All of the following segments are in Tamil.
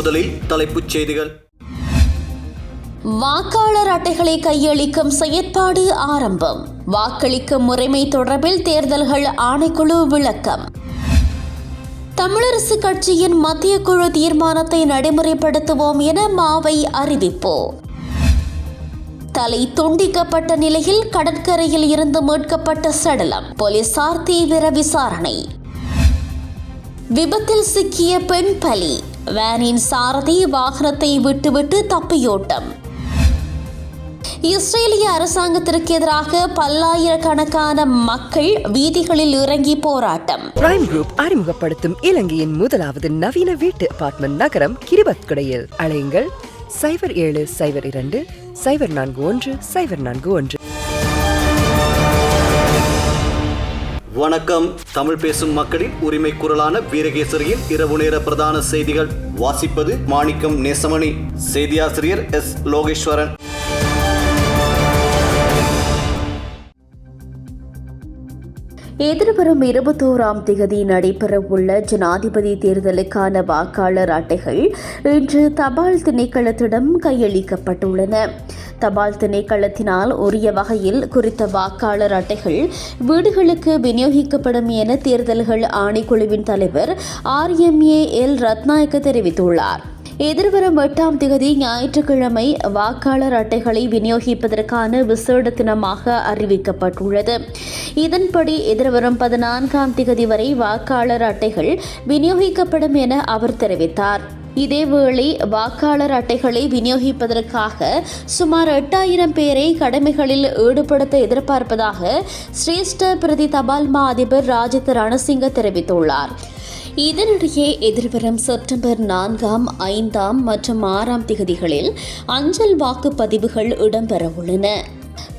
முதலில் தலைப்புச் செய்திகள். வாக்காளர் அட்டைகளை கையளிக்கும் செயற்பாடு ஆரம்பம். வாக்களிக்கும் முறைமை தொடர்பில் தேர்தல்கள் ஆணைக்குழு விளக்கம். தமிழரசு கட்சியின் மத்திய குழு தீர்மானத்தை நடைமுறைப்படுத்துவோம் என மாவை அறிவிப்பு தலை துண்டிக்கப்பட்ட நிலையில் கடற்கரையில் இருந்து மீட்கப்பட்ட சடலம். போலீசார் தீவிர விசாரணை. விபத்தில் சிக்கிய பெண் பலி. வேனின் சாரதி வாகனத்தை விட்டுவிட்டு தப்பியோட்டம். இஸ்ரேலிய அரசாங்கத்திற்கு எதிராக பல்லாயிரக்கணக்கான மக்கள் வீதிகளில் இறங்கி போராட்டம். பிரைம் குரூப் அறிமுகப்படுத்தும் இலங்கையின் முதலாவது நவீன வீட்டு அபார்ட்மெண்ட் நகரம் கிரிபத்குடையில். அலையுங்கள். சைபர் ஏழு சைபர் இரண்டு சைபர் நான்கு ஒன்று சைபர் நான்கு ஒன்று. வணக்கம். தமிழ் பேசும் மக்களின் உரிமை குரலான வீரகேசரியின் இரவு நேர பிரதான செய்திகள். வாசிப்பது மாணிக்கம் நேசமணி. செய்தியாசிரியர் எஸ். லோகேஸ்வரன். எதிர்வரும் இருபத்தோராம் திகதி நடைபெறவுள்ள ஜனாதிபதி தேர்தலுக்கான வாக்காளர் அட்டைகள் இன்று தபால் திணைக்களத்திடம் கையளிக்கப்பட்டுள்ளன. தபால் திணைக்களத்தினால் உரிய வகையில் குறித்த வாக்காளர் அட்டைகள் வீடுகளுக்கு விநியோகிக்கப்படும் என தேர்தல்கள் ஆணைக்குழுவின் தலைவர் R M A L Rathnayake தெரிவித்துள்ளார். எதிர்வரும் எட்டாம் திகதி ஞாயிற்றுக்கிழமை வாக்காளர் அட்டைகளை விநியோகிப்பதற்கான விசேட தினமாக அறிவிக்கப்பட்டுள்ளது. இதன்படி எதிர்வரும் பதினான்காம் திகதி வரை வாக்காளர் அட்டைகள் விநியோகிக்கப்படும் என அவர் தெரிவித்தார். இதேவேளை வாக்காளர் அட்டைகளை விநியோகிப்பதற்காக சுமார் எட்டாயிரம் பேரை கடமைகளில் ஈடுபடுத்த எதிர்பார்ப்பதாக சிரேஷ்ட பிரதி தபால் மா அதிபர் ராஜித் ரணசிங்க தெரிவித்துள்ளார். இதனிடையே எதிர்வரும் செப்டம்பர் நான்காம் ஐந்தாம் மற்றும் ஆறாம் திகதிகளில் அஞ்சல் வாக்குப்பதிவுகள் இடம்பெறவுள்ளன.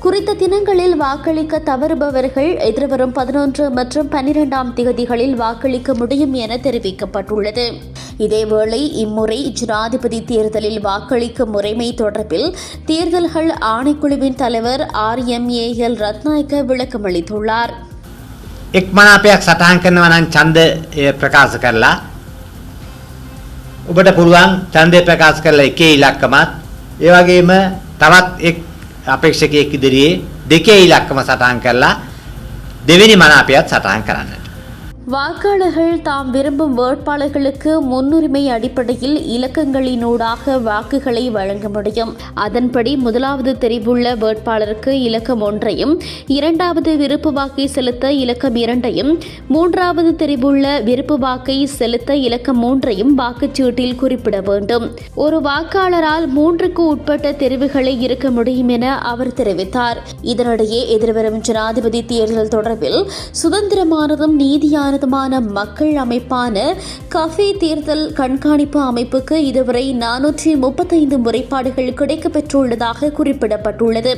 குறித்த தினங்களில் வாக்களிக்க தவறுபவர்கள் எதிர்வரும் பதினொன்று மற்றும் பன்னிரெண்டாம் திகதிகளில் வாக்களிக்க முடியும் என தெரிவிக்கப்பட்டுள்ளது இதேவேளை இம்முறை ஜனாதிபதி தேர்தலில் வாக்களிக்கும் முறைமை தொடர்பில் தேர்தல்கள் ஆணைக்குழுவின் தலைவர் R M A L Rathnayake விளக்கமளித்துள்ளார் එක් මනාපයක් සටහන් කරනවා නම් ඡන්ද එය ප්‍රකාශ කරලා ඔබට පුළුවන් ඡන්දය ප්‍රකාශ කරලා එකේ ඉලක්කමත් ඒ වගේම තවත් එක් අපේක්ෂකයෙක් ඉදිරියේ දෙකේ ඉලක්කම සටහන් කරලා දෙවෙනි මනාපයත් සටහන් කරන්නට வாக்காளர்கள் தாம் விரும்பும் வேட்பாளர்களுக்கு முன்னுரிமை அடிப்படையில் இலக்கங்களினூடாக வாக்குகளை வழங்க முடியும். அதன்படி முதலாவது தெரிவுள்ள வேட்பாளருக்கு இலக்கம் ஒன்றையும் இரண்டாவது விருப்பு வாக்கை செலுத்த இலக்கம் இரண்டையும் மூன்றாவது தெரிவுள்ள விருப்பு வாக்கை செலுத்த இலக்கம் மூன்றையும் வாக்குச்சீட்டில் குறிப்பிட வேண்டும். ஒரு வாக்காளரால் மூன்றுக்கு உட்பட்ட தெரிவுகளை இருக்க முடியும் என அவர் தெரிவித்தார். இதனிடையே எதிர்வரும் ஜனாதிபதி தேர்தல் தொடர்பில் சுதந்திரமானதும் நீதியான பிரதானமான மக்கள் அமைப்பான கஃபே தேர்தல் கண்காணிப்பு அமைப்புக்கு இதுவரை நானூற்றி முப்பத்தைந்து முறைப்பாடுகள் கிடைக்கப்பெற்றுள்ளதாக குறிப்பிடப்பட்டுள்ளது.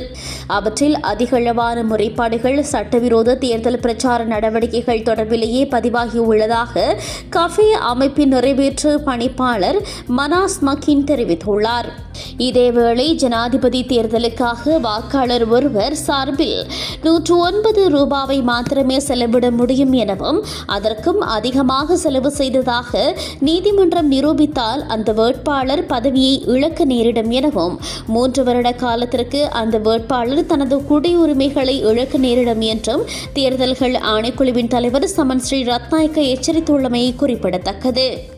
அவற்றில் அதிகளவான முறைப்பாடுகள் சட்டவிரோத தேர்தல் பிரச்சார நடவடிக்கைகள் தொடர்பிலேயே பதிவாகியுள்ளதாக கஃபே அமைப்பின் நிறைவேற்று பணிப்பாளர் மனாஸ் மக்கின் தெரிவித்துள்ளார். இதேவேளை ஜனாதிபதி தேர்தலுக்காக வாக்காளர் ஒருவர் சார்பில் நூற்று ஒன்பது ரூபாவை மாத்திரமே செலவிட முடியும் எனவும் அதற்கும் அதிகமாக செலவு செய்ததாக நீதிமன்றம் நிரூபித்தால் அந்த வேட்பாளர் பதவியை இழக்க நேரிடும் எனவும் மூன்று வருட காலத்திற்கு அந்த வேட்பாளர் தனது குடியுரிமைகளை இழக்க நேரிடும் என்றும் தேர்தல்கள் ஆணைக்குழுவின் தலைவர் சமன் ஸ்ரீ ரத்நாயக்க எச்சரித்துள்ளமை குறிப்பிடத்தக்கது.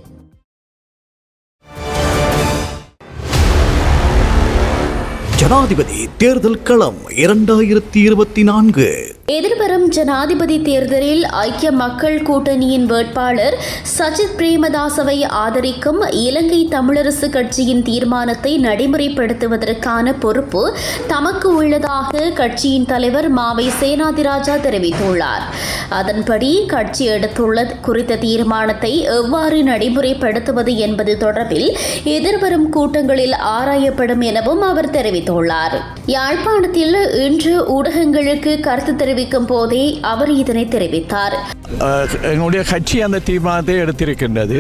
ஜனாதிபதி தேர்தல் களம் இரண்டாயிரத்தி இருபத்தி நான்கு. எதிர்வரும் ஜனாதிபதி தேர்தலில் ஐக்கிய மக்கள் கூட்டணியின் வேட்பாளர் சஜித் பிரேமதாசவை ஆதரிக்கும் இலங்கை தமிழரசு கட்சியின் தீர்மானத்தை நடைமுறைப்படுத்துவதற்கான பொறுப்பு தமக்கு உள்ளதாக கட்சியின் தலைவர் மாவை சேனாதிராஜா தெரிவித்துள்ளார். அதன்படி கட்சி எடுத்துள்ள குறித்த தீர்மானத்தை எவ்வாறு நடைமுறைப்படுத்துவது என்பது தொடர்பில் எதிர்வரும் கூட்டங்களில் ஆராயப்படும் எனவும் அவர் தெரிவித்துள்ளார். யாழ்ப்பாணத்தில் இன்று ஊடகங்களுக்கு கருத்து தெரிவிக்கும் போதே அவர் இதனை தெரிவித்தார். எங்களுடைய கட்சி அந்த தீர்மானத்தை எடுத்திருக்கின்றது.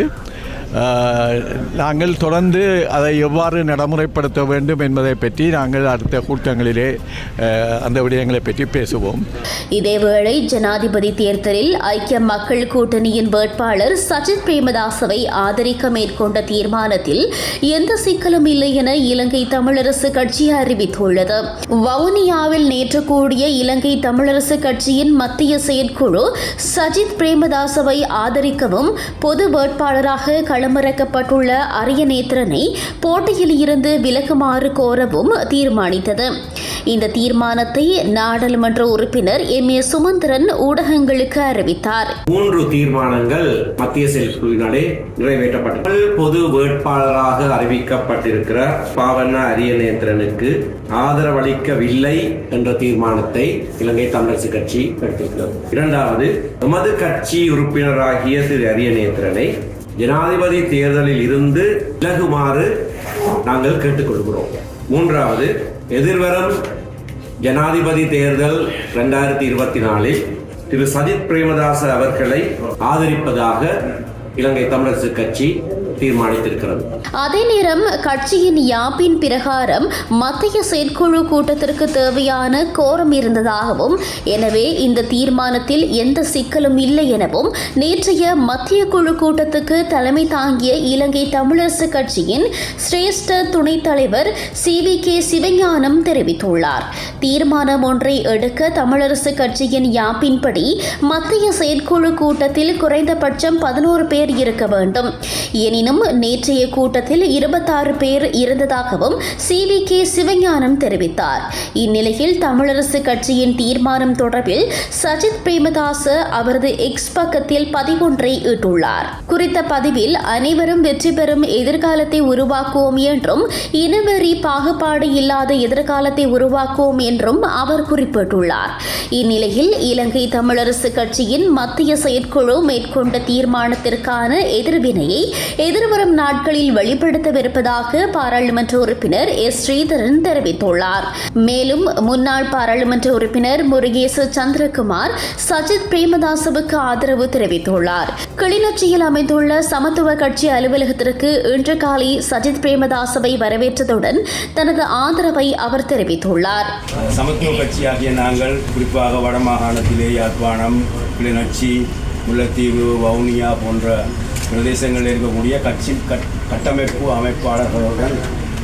நாங்கள் தொடர்ந்து அதை எவ்வாறு நடைமுறைப்படுத்த வேண்டும் என்பதை பற்றி நாங்கள் அடுத்த கூட்டங்களிலே அந்த விடயங்களை பற்றி பேசுவோம். இதேவேளை ஜனாதிபதி தேர்தலில் ஐக்கிய மக்கள் கூட்டணியின் வேட்பாளர் சஜித் பிரேமதாசவை ஆதரிக்க மேற்கொண்ட தீர்மானத்தில் எந்த சிக்கலும் இல்லை என இலங்கை தமிழரசு கட்சி அறிவித்துள்ளது. வவுனியாவில் நேற்று கூடிய இலங்கை தமிழரசு கட்சியின் மத்திய செயற்குழு சஜித் பிரேமதாசவை ஆதரிக்கவும் பொது வேட்பாளராக களமிறக்கப்பட்டுள்ள அரியநேத்திரனை போட்டியில் இருந்து விலகுமாறு கோரவும் தீர்மானித்தது. இந்த தீர்மானத்தை நாடாளுமன்ற உறுப்பினர் எம். ஏ. சுமந்திரன் ஊடகங்களுக்கு அறிவித்தார். மூன்று தீர்மானங்கள் மத்திய செயற்குழுவினாலே நிறைவேற்றப்பட்டது பொது வேட்பாளராக அறிவிக்கப்பட்டிருக்கிற பாவண்ண அரியநேத்திரனுக்கு ஆதரவளிக்கவில்லை என்ற தீர்மானத்தை இலங்கை தமிழரசு கட்சி எடுத்திருக்கிறது இரண்டாவது எமது கட்சி உறுப்பினராகிய திரு அரியநேத்திரனை ஜனாதிபதி தேர்தலில் இருந்து விலகுமாறு நாங்கள் கேட்டுக்கொள்கிறோம் மூன்றாவது எதிர்வரும் ஜனாதிபதி தேர்தல் ரெண்டாயிரத்தி இருபத்தி நாலில் திரு சஜித் பிரேமதாச அவர்களை ஆதரிப்பதாக இலங்கை தமிழரசு கட்சி தீர்மானித்திருக்கிறது. அதே நேரம் கட்சியின் யாப்பின் பிரகாரம் மத்திய செயற்குழு கூட்டத்திற்கு தேவையான கோரம் இருந்ததாகவும் எனவே இந்த தீர்மானத்தில் எந்த சிக்கலும் இல்லை எனவும் நேற்றைய மத்திய குழு கூட்டத்துக்கு தலைமை தாங்கிய இலங்கை தமிழரசு கட்சியின் சிரேஷ்ட துணைத் தலைவர் சி வி கே சிவஞானம் தெரிவித்துள்ளார். தீர்மானம் ஒன்றை எடுக்க தமிழரசு கட்சியின் யாப்பின்படி மத்திய செயற்குழு கூட்டத்தில் குறைந்தபட்சம் பதினோரு பேர் இருக்க வேண்டும். எனினும் நேற்றைய கூட்டத்தில் இருபத்தாறு பேர் இருந்ததாகவும் சி வி கே சிவஞானம் தெரிவித்தார். இந்நிலையில் தமிழரசு கட்சியின் தீர்மானம் தொடர்பில் சஜித் பிரேமதாச அவரது எக்ஸ் பக்கத்தில் பதிவொன்றை ஈட்டுள்ளார் குறித்த பதிவில் அனைவரும் வெற்றி பெறும் எதிர்காலத்தை உருவாக்குவோம் என்றும் இனவெறி பாகுபாடு இல்லாத எதிர்காலத்தை உருவாக்குவோம் என்றும் அவர் குறிப்பிட்டுள்ளார். இந்நிலையில் இலங்கை தமிழரசு கட்சியின் மத்திய செயற்குழு மேற்கொண்ட தீர்மானத்திற்கான எதிர்வினையை எதிர்வரும் நாட்களில் வெளிப்படுத்தவிருப்பதாக பாராளுமன்ற உறுப்பினர் எஸ் ஸ்ரீதரன் தெரிவித்துள்ளார். மேலும் முன்னாள் பாராளுமன்ற உறுப்பினர் முருகேசு சந்திரகுமார் சஜித் பிரேமதாசவுக்கு ஆதரவு தெரிவித்துள்ளார். கிளிநொச்சியில் அமைந்துள்ள சமத்துவ கட்சி அலுவலகத்திற்கு இன்று காலை சஜித் பிரேமதாசவை வரவேற்றதுடன் தனது ஆதரவை அவர் தெரிவித்துள்ளார். சமத்துவ கட்சியாகிய நாங்கள் குறிப்பாக வடமாகாணத்திலே யாழ்ப்பாணம் கிளிநொச்சி முல்லைத்தீவு வவுனியா போன்ற பிரதேசங்களில் இருக்கக்கூடிய கட்சி கட்- கட்டமைப்பு அமைப்பாளர்களுடன்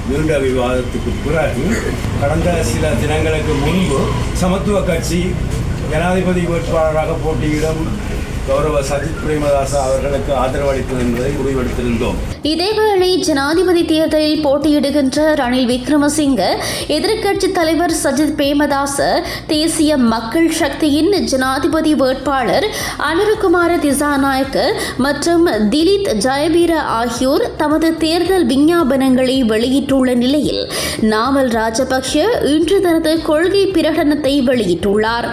நீண்ட விவாதத்துக்கு பிறகு கடந்த சில தினங்களுக்கு முன்பு சமத்துவ கட்சி ஜனாதிபதி வேட்பாளராக போட்டியிடும் கௌரவ சஜித் பிரேமதாசா அவர்களுக்கு ஆதரவு அளிப்பது என்பதை முடிவெடுத்திருந்தோம். இதேவேளை ஜனாதிபதி தேர்தலில் போட்டியிடுகின்ற ரணில் விக்ரமசிங்க எதிர்க்கட்சி தலைவர் சஜித் பிரேமதாச தேசிய மக்கள் சக்தியின் ஜனாதிபதி வேட்பாளர் அனுரகுமார திசாநாயக்க மற்றும் திலீத் ஜெயவீர ஆகியோர் தமது தேர்தல் விஞ்ஞாபனங்களை வெளியிட்டுள்ள நிலையில் நாமல் ராஜபக்ஷ இன்று தனது கொள்கை பிரகடனத்தை வெளியிட்டுள்ளார்.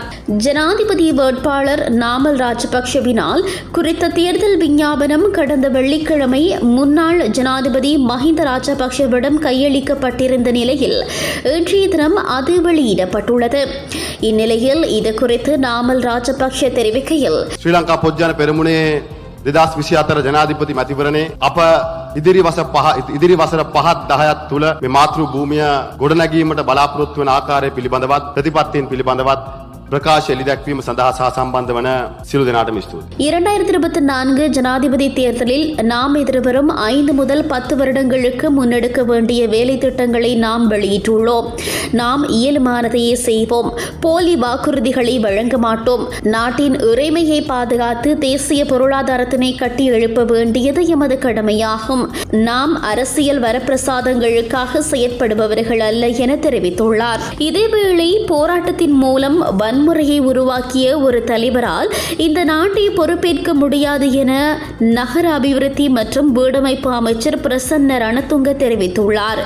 ஜனாதிபதி வேட்பாளர் நாமல் ராஜபக்ஷ ராஜபக்ஷவினால் குறித்த தேர்தல் விஞ்ஞாபனம் கடந்த வெள்ளிக்கிழமை முன்னாள் ஜனாதிபதி மஹிந்த ராஜபக்ஷவிடம் கையளிக்கப்பட்டிருந்த நிலையில் இன்றைய தினம் அது வெளியிடப்பட்டுள்ளது இந்நிலையில் இது குறித்து நாமல் ராஜபக்ஷ தெரிவிக்கையில் ශ්‍රී ලංකා පොද්ජන පෙරමුණේ දෙදස් විසි අතර ජනාධිපති මැතිවරණේ අප ඉදිරි වස පහ ඉදිරි වසර පහත් දහයත් තුළ මේ මාතෘ භූමිය ගොඩනැගීමට බලාපොරොත්තු වන ආකාරය පිළිබඳවත් ප්‍රතිපත්තියෙන් පිළිබඳවත් ප්‍රකාශ එලි දැක්වීම සඳහා සහ සම්බන්ධ වන සිරු දෙනාටම ස්තුතියි. இரண்டாயிரத்தி இருபத்தி நான்கு ஜனாதிபதி தேர்தலில் நாம் எதிர்வரும் ஐந்து முதல் பத்து வருடங்களுக்கு முன்னெடுக்க வேண்டிய வேலை திட்டங்களை நாம் வெளியிட்டுள்ளோம் நாம் இயலுமானதையே செய்வோம் போலி வாக்குறுதிகளை வழங்க மாட்டோம் நாட்டின் இறைமையை பாதுகாத்து தேசிய பொருளாதாரத்தினை கட்டி எழுப்ப வேண்டியது எமது கடமையாகும் நாம் அரசியல் வரப்பிரசாதங்களுக்காக செயற்படுபவர்கள் அல்ல என தெரிவித்துள்ளார் இதேவேளை போராட்டத்தின் மூலம் வன்முறையை உருவாக்கிய ஒரு தலைவரால் இந்த நாட்டை பொறுப்பேற்க முடியாது என நகர அபிவிருத்தி மற்றும் வீடமைப்பு அமைச்சர் பிரசன்ன ரணதுங்க தெரிவித்துள்ளார்.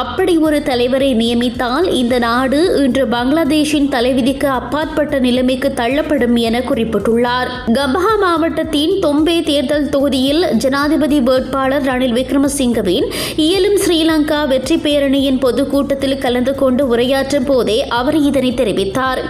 அப்படி ஒரு தலைவரை நியமித்தால் இந்த நாடு இன்று பங்களாதேஷின் தலைவிதிக்கு அப்பாற்பட்ட நிலைமைக்கு தள்ளப்படும் என குறிப்பிட்டுள்ளார். கம்பஹா மாவட்டத்தின் தொம்பே தேர்தல் தொகுதியில் ஜனாதிபதி வேட்பாளர் ரணில் விக்ரமசிங்கவின் இயலும் ஸ்ரீலங்கா வெற்றி பேரணியின் பொதுக்கூட்டத்தில் கலந்து கொண்டு உரையாற்றும் போதே அவர் இதனை தெரிவித்தார்.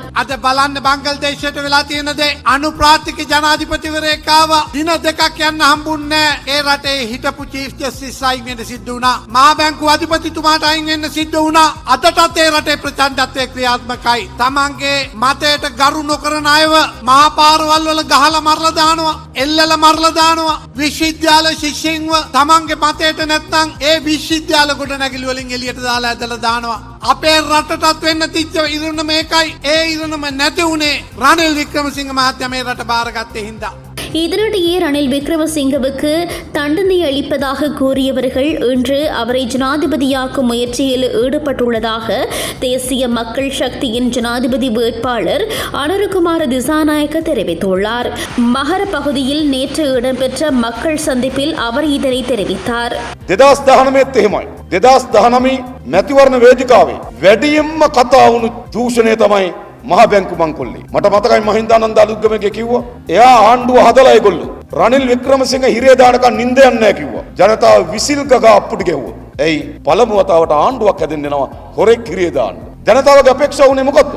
බලන්න බංගල්දේශයට වෙලා තියෙන දේ. අනුප්‍රාතික ජනාධිපතිවරයෙක්කාව දින දෙකක් යන්න හම්බුන්නේ ඒ රටේ හිටපු චීෆ් ජස්ටිස් අයින් වෙන්න සිද්ධ වුණා. මහා බැංකු අධිපතිතුමාට අයින් වෙන්න සිද්ධ වුණා. අදටත් ඒ රටේ ප්‍රචණ්ඩත්වය ක්‍රියාත්මකයි. තමන්ගේ මතයට ගරු නොකරන අයව මහා පාරවල් වල ගහලා මරලා දානවා. එල්ලලා මරලා දානවා. විශ්වවිද්‍යාල ශිෂ්‍යයින්ව තමන්ගේ මතයට නැත්නම් ඒ විශ්වවිද්‍යාල ගොඩ නැගිලි වලින් එළියට දාලා ඇදලා දානවා. අපේ රටටත් වෙන්න තිච්ච ඉරණ මේකයි ඒ ඉරණම නැති වුණේ රනිල් වික්‍රමසිංහ මහත්තයා මේ රට බාරගත්තේ හින්දා. இதனிடையே ரணில் விக்ரமசிங்கவுக்கு தண்டனை அளிப்பதாக கூறியவர்கள் இன்று அவரை ஜனாதிபதியாக்கும் முயற்சியில் ஈடுபட்டுள்ளதாக தேசிய மக்கள் சக்தியின் ஜனாதிபதி வேட்பாளர் அனுரகுமார திசாநாயக்க தெரிவித்துள்ளார் மகர பகுதியில் நேற்று இடம்பெற்ற மக்கள் சந்திப்பில் அவர் இதனை தெரிவித்தார் දෙදස් දහනමෙත් එහෙමයි. දෙදස් දහනමි මැතිවරණ වේදිකාවේ. වැඩියෙන්ම කතා වුණු දූෂණය තමයි මහ බැංකු මංකොල්ලේ. මට මතකයි මහින්දානන්ද අලුත්ගමගේ කිව්වා. එයා ආණ්ඩුව හදලා ඒගොල්ලෝ. රනිල් වික්‍රමසිංහ හිරේ දානකම් නිින්ද යන්නේ නැහැ කිව්වා. ජනතාව විසිල් ගගා අප්පුඩි ගැව්වා. එයි පළමු වතාවට ආණ්ඩුවක් හැදෙන්න යනවා හොරෙක් හිරේ දාන්න. ජනතාවගේ අපේක්ෂාව උනේ මොකද්ද?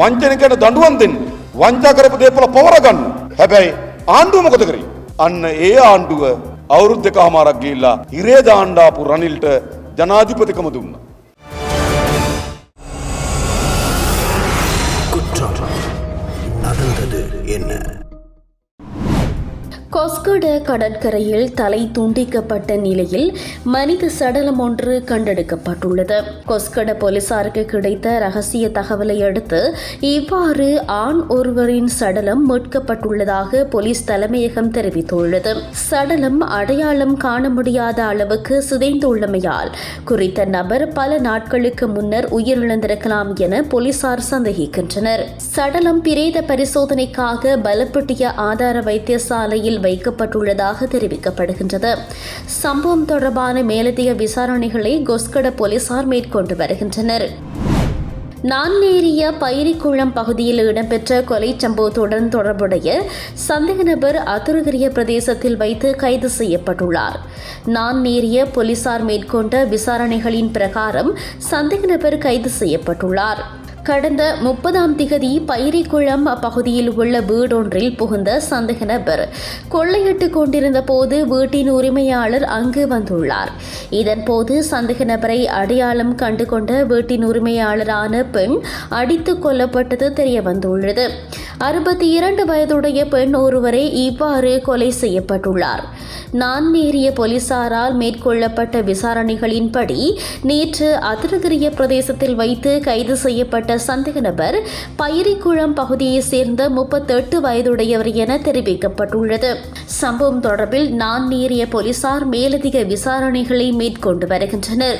වංචනිකයට දඬුවම් දෙන්න. වංචා කරපු දේපල පවර ගන්න. හැබැයි ආණ්ඩුව මොකද කරේ? අන්න ඒ ආණ්ඩුව අවුරුදු දෙකමාරක් ගිහිල්ලා හිරේ දාන්න ආපු රනිල්ට ජනාධිපතිකම දුන්නා. கொஸ்கட கடற்கரையில் தலை துண்டிக்கப்பட்ட நிலையில் மனித சடலம் ஒன்று கண்டெடுக்கப்பட்டுள்ளது. கொஸ்கட போலீசாருக்கு கிடைத்த ரகசிய தகவலை அடுத்து இவ்வாறு ஆண் ஒருவரின் சடலம் மீட்கப்பட்டுள்ளதாக போலீஸ் தலைமையகம் தெரிவித்துள்ளது. சடலம் அடையாளம் காண முடியாத அளவுக்கு சிதைந்துள்ளமையால் குறித்த நபர் பல நாட்களுக்கு முன்னர் உயிரிழந்திருக்கலாம் என போலீசார் சந்தேகிக்கின்றனர். சடலம் பிரேத பரிசோதனைக்காக பலப்பட்டிய ஆதார வைத்தியசாலையில் வைக்கப்பட்டுள்ளதாக தெரிவிக்கப்படுகின்றது. சம்பவம் தொடர்பான மேலதிக விசாரணைகளை கொஸ்கட போலீசார் மேற்கொண்டு வருகின்றனர். நான்நேரிய பயிரிக்குளம் பகுதியில் இடம்பெற்ற கொலை சம்பவத்துடன் தொடர்புடைய சந்தேக நபர் அத்துருகிரிய பிரதேசத்தில் வைத்து கைது செய்யப்பட்டுள்ளார். நான்நேரிய போலீசார் மேற்கொண்ட விசாரணைகளின் பிரகாரம் சந்தேக நபர் கைது செய்யப்பட்டுள்ளார். கடந்த முப்பதாம் திகதி பயிரிக்குளம் அப்பகுதியில் உள்ள வீடொன்றில் புகுந்த சந்தேக நபர் கொள்ளையிட்டுக் கொண்டிருந்த போது வீட்டின் உரிமையாளர் அங்கு வந்துள்ளார். இதன்போது சந்தேக நபரை அடையாளம் கண்டுகொண்ட வீட்டின் உரிமையாளரான பெண் அடித்து கொல்லப்பட்டது தெரிய வந்துள்ளது அறுபத்தி இரண்டு வயதுடைய பெண் ஒருவரை இவ்வாறு கொலை செய்யப்பட்டுள்ளார். நான்னேரிய போலீசாரால் மேற்கொள்ளப்பட்ட விசாரணைகளின்படி நேற்று அதிரகிரிய பிரதேசத்தில் வைத்து கைது செய்யப்பட்ட சந்தேக நபர் பயிரிக்குளம் பகுதியைச் சேர்ந்த முப்பத்தெட்டு வயதுடையவர் என தெரிவிக்கப்பட்டுள்ளது. சம்பவம் தொடர்பில் நான் நீரிய போலீசார் மேலதிக விசாரணைகளை மேற்கொண்டு வருகின்றனர்.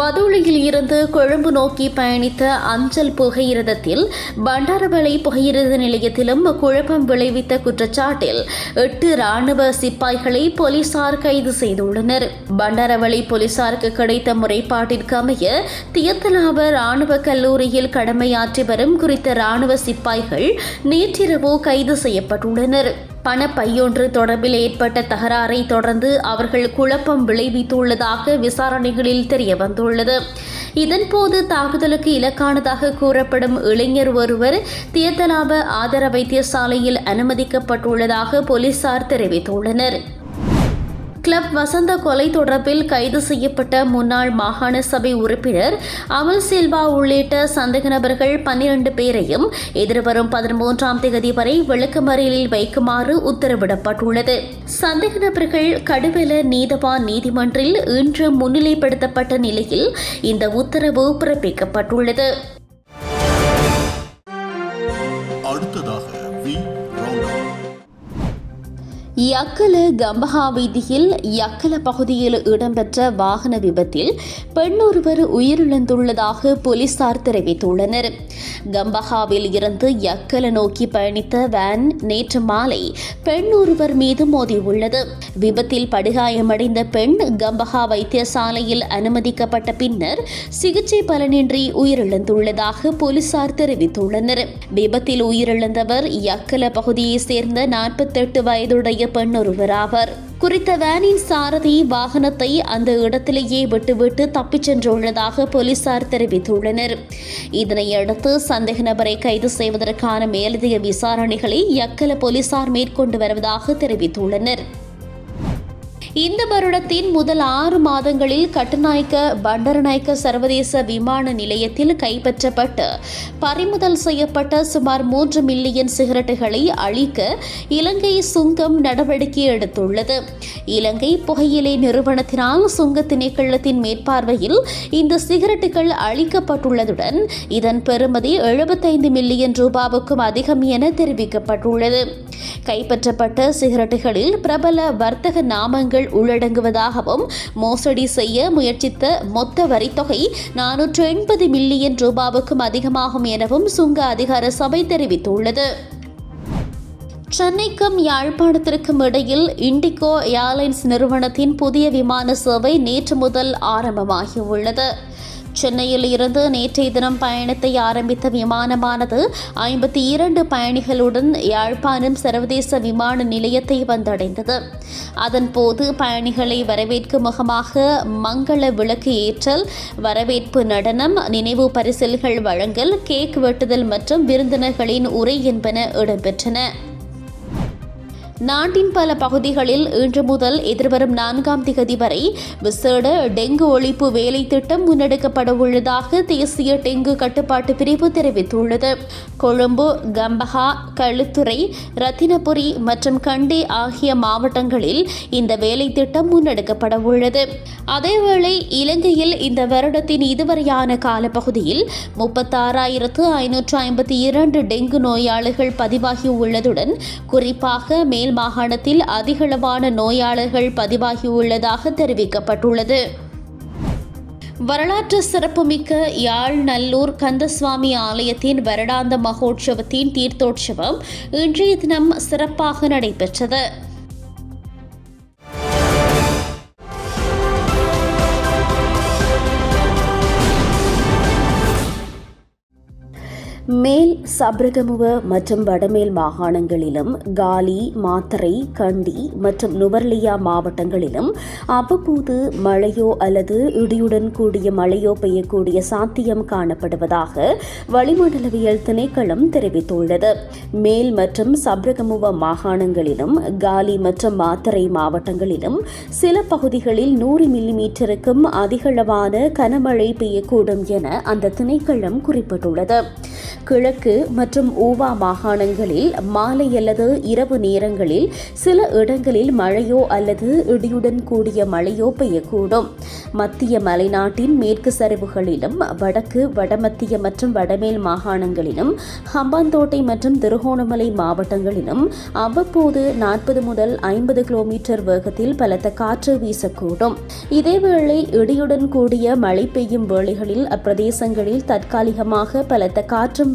பதுளையில் இருந்து கொழும்பு நோக்கி பயணித்த அஞ்சல் புகையிரதத்தில் பண்டாரவளை புகையிரத நிலையத்திலும் குழப்பம் விளைவித்த குற்றச்சாட்டில் எட்டு ராணுவ சிப்பாய்களை போலீசார் கைது செய்துள்ளனர். பண்டாரவளை போலீசாருக்கு கிடைத்த முறைப்பாட்டிற்கு அமைய தியத்தலாவ ராணுவ கல்லூரியில் கடமையாற்றி வரும் குறித்த ராணுவ சிப்பாய்கள் நேற்றிரவு கைது செய்யப்பட்டுள்ளனர். பணப்பையொன்று தொடர்பில் ஏற்பட்ட தகராறை தொடர்ந்து அவர்கள் குழப்பம் விளைவித்துள்ளதாக விசாரணைகளில் தெரிய வந்துள்ளது இதன்போது தாக்குதலுக்கு இலக்கானதாக கூறப்படும் இளைஞர் ஒருவர் தியத்தலாப ஆதர வைத்தியசாலையில் அனுமதிக்கப்பட்டுள்ளதாக போலீசார் தெரிவித்துள்ளனர். கிளப் வசந்த கொலை தொடர்பில் கைது செய்யப்பட்ட முன்னாள் மாகாண சபை உறுப்பினர் அமல் சில்வா உள்ளிட்ட சந்தேக நபர்கள் பன்னிரண்டு பேரையும் எதிர்வரும் பதிமூன்றாம் தேதி வரை விளக்கமறியலில் வைக்குமாறு உத்தரவிடப்பட்டுள்ளது. சந்தேக நபர்கள் கடுவெல நீதவான் நீதிமன்றில் இன்று முன்னிலைப்படுத்தப்பட்ட நிலையில் இந்த உத்தரவு பிறப்பிக்கப்பட்டுள்ளது. யக்கல கம்பஹா வீதியில் யக்கல பகுதியில் இடம்பெற்ற வாகன விபத்தில் பெண் ஒருவர் உயிரிழந்துள்ளதாக போலீசார் தெரிவித்துள்ளனர். கம்பஹாவில் இருந்து யக்கல நோக்கி பயணித்த வேன் நேற்று மாலை பெண் ஒருவர் மீது மோதியுள்ளது. விபத்தில் படுகாயமடைந்த பெண் கம்பஹா வைத்தியசாலையில் அனுமதிக்கப்பட்ட பின்னர் சிகிச்சை பலனின்றி உயிரிழந்துள்ளதாக போலீசார் தெரிவித்துள்ளனர். விபத்தில் உயிரிழந்தவர் யக்கல பகுதியைச் சேர்ந்த நாற்பத்தெட்டு வயதுடைய பெண் ஒருவராவர் குறித்த வேனின் சாரதி வாகனத்தை அந்த இடத்திலேயே விட்டுவிட்டு தப்பிச் சென்றுள்ளதாக போலீசார் தெரிவித்துள்ளனர். இதனையடுத்து சந்தேக நபரை கைது செய்வதற்கான மேலதிக விசாரணைகளை யக்கல போலீசார் மேற்கொண்டு வருவதாக தெரிவித்துள்ளனர். இந்த வருடத்தின் முதல் ஆறு மாதங்களில் கட்டுநாயக்க பண்டரநாயக்க சர்வதேச விமான நிலையத்தில் கைப்பற்றப்பட்டு பறிமுதல் செய்யப்பட்ட சுமார் மூன்று மில்லியன் சிகரெட்டுகளை அழிக்க இலங்கை சுங்கம் நடவடிக்கை எடுத்துள்ளது. இலங்கை புகையிலை நிறுவனத்தினால் சுங்க திணைக்களத்தின் மேற்பார்வையில் இந்த சிகரெட்டுகள் அழிக்கப்பட்டுள்ளதுடன் இதன் பெறுமதி எழுபத்தைந்து மில்லியன் ரூபாவுக்கும் அதிகம் என தெரிவிக்கப்பட்டுள்ளது. கைப்பற்றப்பட்ட சிகரெட்டுகளில் பிரபல வர்த்தக நாமங்கள் உள்ளடங்குவதாகவும் மோசடி செய்ய முயற்சித்த மொத்த வரித்தொகை நானூற்று எண்பது மில்லியன் ரூபாவுக்கும் அதிகமாகும் எனவும் சுங்க அதிகார சபை தெரிவித்துள்ளது. சென்னைக்கும் யாழ்ப்பாணத்திற்கும் இடையில் இண்டிகோ ஏர்லைன்ஸ் நிறுவனத்தின் புதிய விமான சேவை நேற்று முதல் ஆரம்பமாகியுள்ளது. சென்னையில் இருந்து நேற்றைய தினம் பயணத்தை ஆரம்பித்த விமானமானது ஐம்பத்தி இரண்டு பயணிகளுடன் யாழ்ப்பாணம் சர்வதேச விமான நிலையத்தை வந்தடைந்தது. அதன்போது பயணிகளை வரவேற்கும் முகமாக மங்கள விளக்கு ஏற்றல் வரவேற்பு நடனம் நினைவு பரிசில்கள் வழங்கல் கேக் வெட்டுதல் மற்றும் விருந்தினர்களின் உரை என்பன இடம்பெற்றன. நாட்டின் பல பகுதிகளில் இன்று முதல் எதிர்வரும் நான்காம் திகதி வரை விசேட டெங்கு ஒழிப்பு வேலை திட்டம் முன்னெடுக்கப்பட உள்ளதாக தேசிய டெங்கு கட்டுப்பாட்டு பிரிவு தெரிவித்துள்ளது. கொழும்பு கம்பஹா களுத்துறை ரத்தினபுரி மற்றும் கண்டி ஆகிய மாவட்டங்களில் இந்த வேலை திட்டம் முன்னெடுக்கப்பட உள்ளது. அதேவேளை இலங்கையில் இந்த வருடத்தின் இதுவரையான காலப்பகுதியில் முப்பத்தாறாயிரத்து ஐநூற்று ஐம்பத்தி இரண்டு டெங்கு நோயாளிகள் பதிவாகி உள்ளதுடன் குறிப்பாக மேல் மாகாணத்தில் அதிகளவான நோயாளர்கள் பதிவாகியுள்ளதாக தெரிவிக்கப்பட்டுள்ளது. வரலாற்று சிறப்புமிக்க யாழ் நல்லூர் கந்தசுவாமி ஆலயத்தின் வருடாந்த மகோற்சவத்தின் தீர்த்தோற்சவம் இன்றைய தினம் சிறப்பாக நடைபெற்றது. மேல் சப்ரகமுவ மற்றும் வடமேல் மாகாணங்களிலும் காலி மாத்தரை கண்டி மற்றும் நுவர்லியா மாவட்டங்களிலும் அவ்வப்போது மழையோ அல்லது இடியுடன் கூடிய மழையோ பெய்யக்கூடிய சாத்தியம் காணப்படுவதாக வளிமண்டலவியல் திணைக்களம் தெரிவித்துள்ளது. மேல் மற்றும் சப்ரகமுவ மாகாணங்களிலும் காலி மற்றும் மாத்தரை மாவட்டங்களிலும் சில பகுதிகளில் நூறு மில்லிமீட்டருக்கும் அதிகளவான கனமழை பெய்யக்கூடும் என அந்த திணைக்களம் குறிப்பிட்டுள்ளது. கிழக்கு மற்றும் ஊவா மாகாணங்களில் மாலை அல்லது இரவு நேரங்களில் சில இடங்களில் மழையோ அல்லது இடியுடன் கூடிய மழையோ பெய்யக்கூடும். மத்திய மலைநாட்டின் மேற்கு சரிவுகளிலும் வடக்கு வடமத்திய மற்றும் வடமேல் மாகாணங்களிலும் ஹம்பாந்தோட்டை மற்றும் திருகோணமலை மாவட்டங்களிலும் அவ்வப்போது நாற்பது முதல் ஐம்பது கிலோமீட்டர் வேகத்தில் பலத்த காற்று வீசக்கூடும். இதேவேளை இடியுடன் கூடிய மழை பெய்யும் வேளைகளில் அப்பிரதேசங்களில் தற்காலிகமாக பலத்த காற்றும்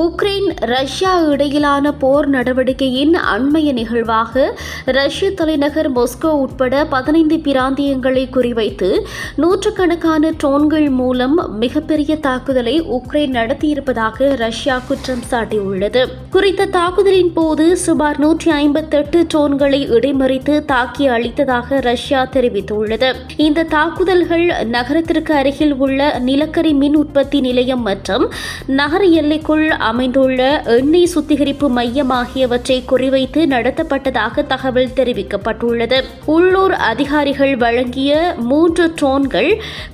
உக்ரைன் ரஷ்யா இடையிலான போர் நடவடிக்கையின் அண்மைய நிகழ்வாக ரஷ்ய தலைநகர் மொஸ்கோ உட்பட பதினைந்து பிராந்தியங்களை குறிவைத்து நூற்றுக்கணக்கான ட்ரோன்கள் மூலம் மிகப்பெரிய தாக்குதலை உக்ரைன் நடத்தியிருப்பதாக ரஷ்யா குற்றம் சாட்டியுள்ளது. குறித்த தாக்குதலின் போது சுமார் நூற்றி ஐம்பத்தெட்டு ட்ரோன்களை இடைமறித்து தாக்கி அளித்ததாக ரஷ்யா தெரிவித்துள்ளது. இந்த தாக்குதல்கள் நகரத்திற்கு அருகில் உள்ள நிலக்கரி மின் உற்பத்தி நிலையம் மற்றும் நகர எல்லைக்குள் அமைந்துள்ள எண்ணெய் சுத்திகரிப்பு மையம் ஆகியவற்றை குறிவைத்து நடத்தப்பட்டதாக தகவல் தெரிவிக்கப்பட்டுள்ளது. உள்ளூர் அதிகாரிகள் வழங்கிய மூன்று ட்ரோன்கள்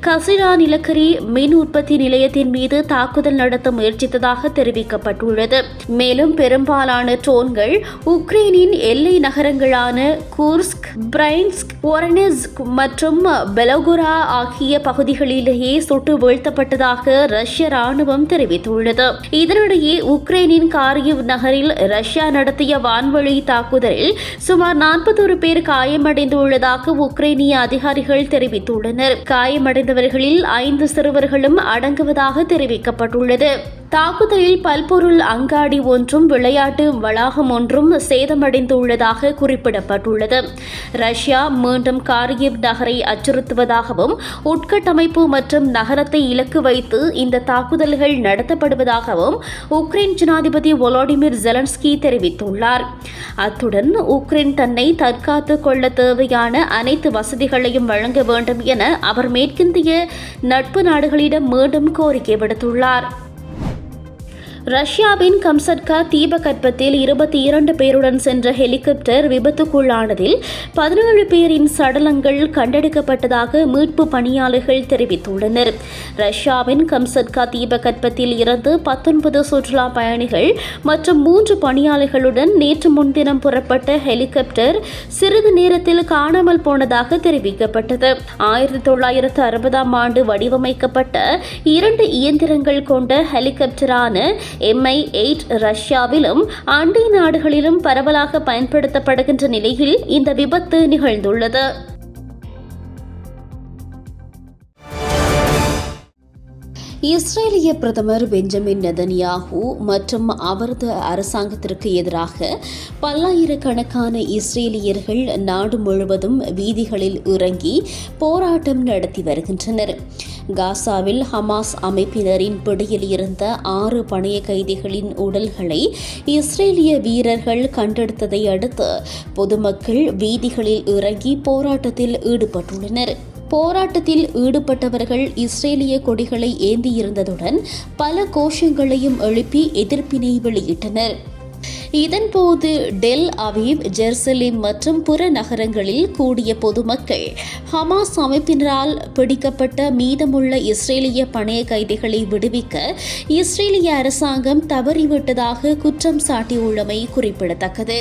கசினா நிலக்கரி மின் உற்பத்தி நிலையத்தின் மீது தாக்குதல் நடத்த முயற்சித்ததாக தெரிவிக்கப்பட்டுள்ளது. மேலும் பெரும்பாலான ட்ரோன்கள் உக்ரைனின் எல்லை நகரங்களான கூர்ஸ்க் பிரைன்ஸ்க் ஒரனெஸ்க் மற்றும் பெலகுரா ஆகிய பகுதிகளிலேயே சுட்டு வீழ்த்தப்பட்டதாக ரஷ்ய ராணுவம் தெரிவித்துள்ளது. இதனிடையே இதனிடையே உக்ரைனின் காரியவ் நகரில் ரஷ்யா நடத்திய வான்வழி தாக்குதலில் சுமார் நாற்பத்தொரு பேர் காயமடைந்துள்ளதாக உக்ரைனிய அதிகாரிகள் தெரிவித்துள்ளனர். காயமடைந்தவர்களில் ஐந்து சிறுவர்களும் அடங்குவதாக தெரிவிக்கப்பட்டுள்ளது. தாக்குதலில் பல்பொருள் அங்காடி ஒன்றும் விளையாட்டு வளாகம் ஒன்றும் சேதமடைந்துள்ளதாக குறிப்பிடப்பட்டுள்ளது. ரஷ்யா மீண்டும் காரியவ் நகரை அச்சுறுத்துவதாகவும் உட்கட்டமைப்பு மற்றும் நகரத்தை இலக்கு வைத்து இந்த தாக்குதல்கள் நடத்தப்படுவதாகவும் உக்ரைன் ஜனாதிபதி ஒலோடிமிர் ஜெலன்ஸ்கி தெரிவித்துள்ளார். அத்துடன் உக்ரைன் தன்னை தற்காத்துக் கொள்ள தேவையான அனைத்து வசதிகளையும் வழங்க வேண்டும் என அவர் மேற்கிந்திய நட்பு நாடுகளிடம் மீண்டும் கோரிக்கை விடுத்துள்ளார். ரஷ்யாவின் கம்சட்கா தீபகற்பத்தில் இருபத்தி இரண்டு பேருடன் சென்ற ஹெலிகாப்டர் விபத்துக்குள்ளானதில் பதினேழு பேரின் சடலங்கள் கண்டெடுக்கப்பட்டதாக மீட்பு பணியாளர்கள் தெரிவித்துள்ளனர். ரஷ்யாவின் கம்சட்கா தீபகற்பத்தில் இருந்து பத்தொன்பது சுற்றுலா பயணிகள் மற்றும் மூன்று பணியாளர்களுடன் நேற்று முன்தினம் புறப்பட்ட ஹெலிகாப்டர் சிறிது நேரத்தில் காணாமல் போனதாக தெரிவிக்கப்பட்டது. ஆயிரத்தி தொள்ளாயிரத்து அறுபதாம் ஆண்டு வடிவமைக்கப்பட்ட இரண்டு இயந்திரங்கள் கொண்ட ஹெலிகாப்டரான எம்ஐ எயிட் ரஷ்யாவிலும் அண்டை நாடுகளிலும் பரவலாக பயன்படுத்தப்படுகின்ற நிலையில் இந்த விபத்து நிகழ்ந்துள்ளது. இஸ்ரேலிய பிரதமர் பெஞ்சமின் நெதன்யாஹூ மற்றும் அவரது அரசாங்கத்திற்கு எதிராக பல்லாயிரக்கணக்கான இஸ்ரேலியர்கள் நாடு முழுவதும் வீதிகளில் இறங்கி போராட்டம் நடத்தி வருகின்றனர். காசாவில் ஹமாஸ் அமைப்பினரின் பிடியில் இருந்த ஆறு பணைய கைதிகளின் உடல்களை இஸ்ரேலிய வீரர்கள் கண்டெடுத்ததை அடுத்து பொதுமக்கள் வீதிகளில் இறங்கி போராட்டத்தில் ஈடுபட்டுள்ளனர். போராட்டத்தில் ஈடுபட்டவர்கள் இஸ்ரேலிய கொடிகளை ஏந்தியிருந்ததுடன் பல கோஷங்களையும் எழுப்பி எதிர்ப்பினை வெளியிட்டனர். இதன்போது டெல் அவீவ் ஜெருசலேம் மற்றும் புற நகரங்களில் கூடிய பொதுமக்கள் ஹமாஸ் அமைப்பினரால் பிடிக்கப்பட்ட மீதமுள்ள இஸ்ரேலிய பணைய கைதிகளை விடுவிக்க இஸ்ரேலிய அரசாங்கம் தவறிவிட்டதாக குற்றம் சாட்டியுள்ளமை குறிப்பிடத்தக்கது.